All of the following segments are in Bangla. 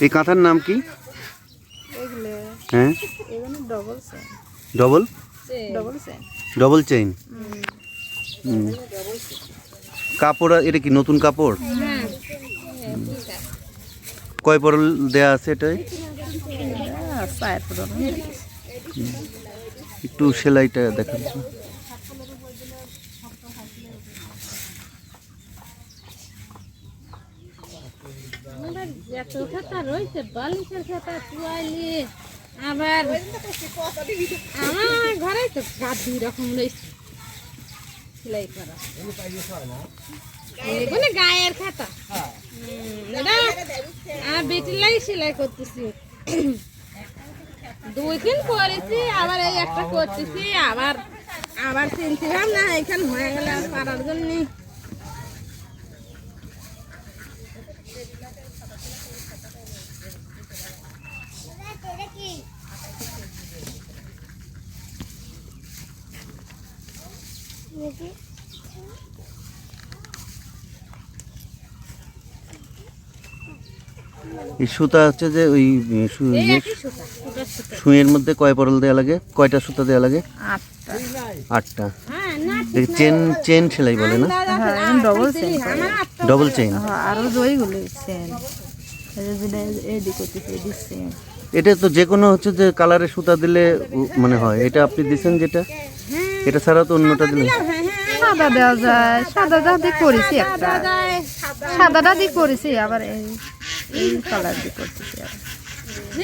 এই কাঁথার নাম কি? হ্যাঁ? Double double double double chain কাপড় এটা কি নতুন কাপড়? কয় পরল দেয়া আছে এটাই একটু সেলাইটা দেখান তো। আমার খাতা রয়েছে, বালিশের খাতা তুয়ালি আবার আমার ঘরে তো গাছ দুই রকম রয়েছে। সেলাই করা। এগুলো গায়ের খাতা। এটা আমার সেলাই করতেছি। দুই দিন করেছি, আবার এই একটা করতেছি, আবার আবার চিনছিলাম না, এখানে হয়ে গেলে আর পারার জন্য। এই সুতা হচ্ছে যে ওই এই ইয়ে, মধ্যে কয় পরল দেওয়া লাগে? কয়টা সুতা দেওয়া লাগে? আটটা। আটটা। হ্যাঁ না এই চেন চেন সেলাই বলে না? হ্যাঁ ডবল সেন ডবল চেইন হ্যাঁ আরও এটা তো যে কোনো হচ্ছে যে কালারের সুতা দিলে মানে হয়। এটা আপনি দিচ্ছেন যেটা? এটা ছাড়া তো অন্যটা দিলে হ্যাঁ হ্যাঁ সাদা দেওয়া যায় সাদাটা দি করেছি একটা। সাদা দাদি দিয়ে করেছি। আবার এই কালার দিয়ে করতেছি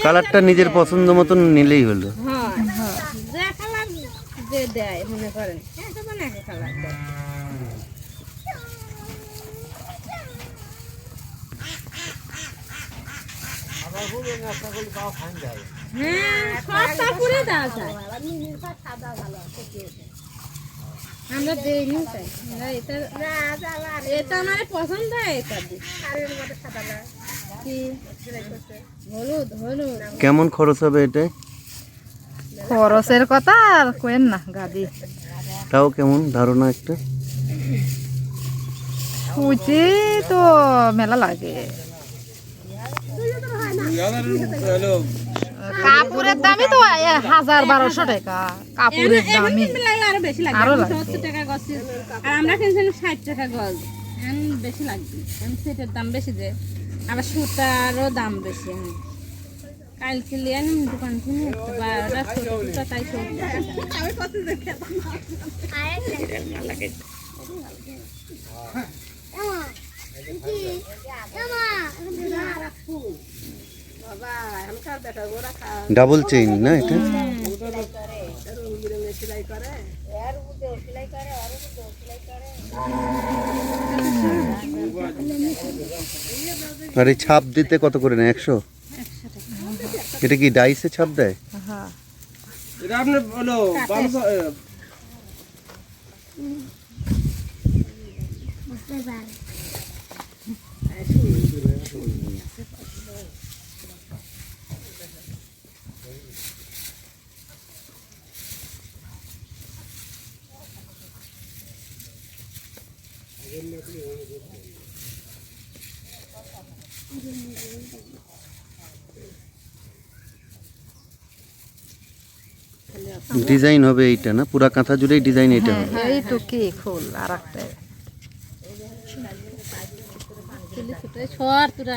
কালারটা নিজের পছন্দ মতন নিলেই হলো। হ্যাঁ যে কালার যে দেয় মনে করেন। মানে একটা কালার দেয় হ্যাঁ সব কাপড়ে দেওয়া যায় আমরা দেইনি তাই। এটা এটা আমার পছন্দ হয় এটা হলুদ হলুদ। কেমন খরচ হবে এটা খরচের কথা আর কেন না গাদি। তাও কেমন ধারণা একটা? সুচি তো মেলা লাগে। কাপড়ের দামই তো হাজার বারোশো টাকা। কাপড়ের দামই লাগলে আরও বেশি। সত্তর টাকা গজ আর আমরা কিনছিলাম ষাট টাকা গজ। বেশি লাগবে। সেটের দাম বেশি যে। আবার সুতারও দাম বেশি এখন। কাল কিনলে আমি দোকান কিনে একটা তাই ডাবল চেইন না এটা আর এই ছাপ দিতে কত করে না একশো? এটা কি ডাইসে ছাপ দেয়? হ্যাঁ এটা আপনি বারোশো ডিজাইন হবে এইটা না পুরা কাঁথা জুড়েই ডিজাইন এটা হবে কি খোল আর একটা ছোট ছোট